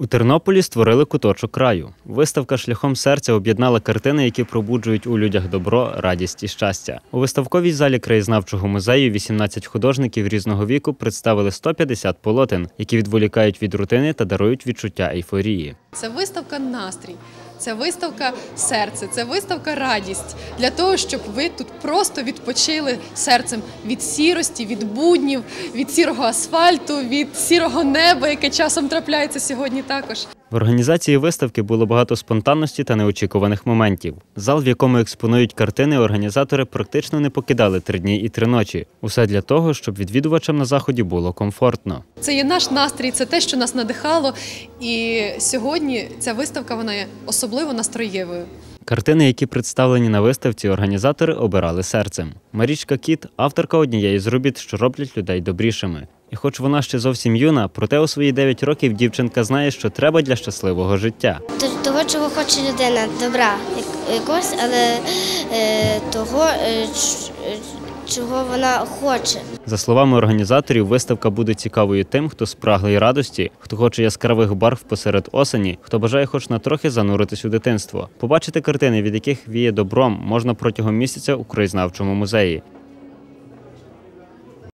У Тернополі створили куточок краю. Виставка шляхом серця об'єднала картини, які пробуджують у людях добро, радість і щастя. У виставковій залі краєзнавчого музею 18 художників різного віку представили 150 полотен, які відволікають від рутини та дарують відчуття ейфорії. Це виставка настрій, це виставка серце, це виставка радість для того, щоб ви тут просто відпочили серцем від сірості, від буднів, від сірого асфальту, від сірого неба, яке часом трапляється сьогодні також. В організації виставки було багато спонтанності та неочікуваних моментів. Зал, в якому експонують картини, організатори практично не покидали три дні і три ночі. Усе для того, щоб відвідувачам на заході було комфортно. Це є наш настрій, це те, що нас надихало. І сьогодні ця виставка вона є особливо настроєвою. Картини, які представлені на виставці, організатори обирали серцем. Марічка Кіт авторка однієї з робіт, що роблять людей добрішими. І хоч вона ще зовсім юна, проте у свої 9 років дівчинка знає, що треба для щасливого життя. Того, чого хоче людина, добра як- якогось, але е, того, е, е, чого вона хоче. За словами організаторів, виставка буде цікавою тим, хто спраглий радості, хто хоче яскравих барв посеред осені, хто бажає хоч на трохи зануритись у дитинство. Побачити картини, від яких віє добром, можна протягом місяця у краєзнавчому музеї.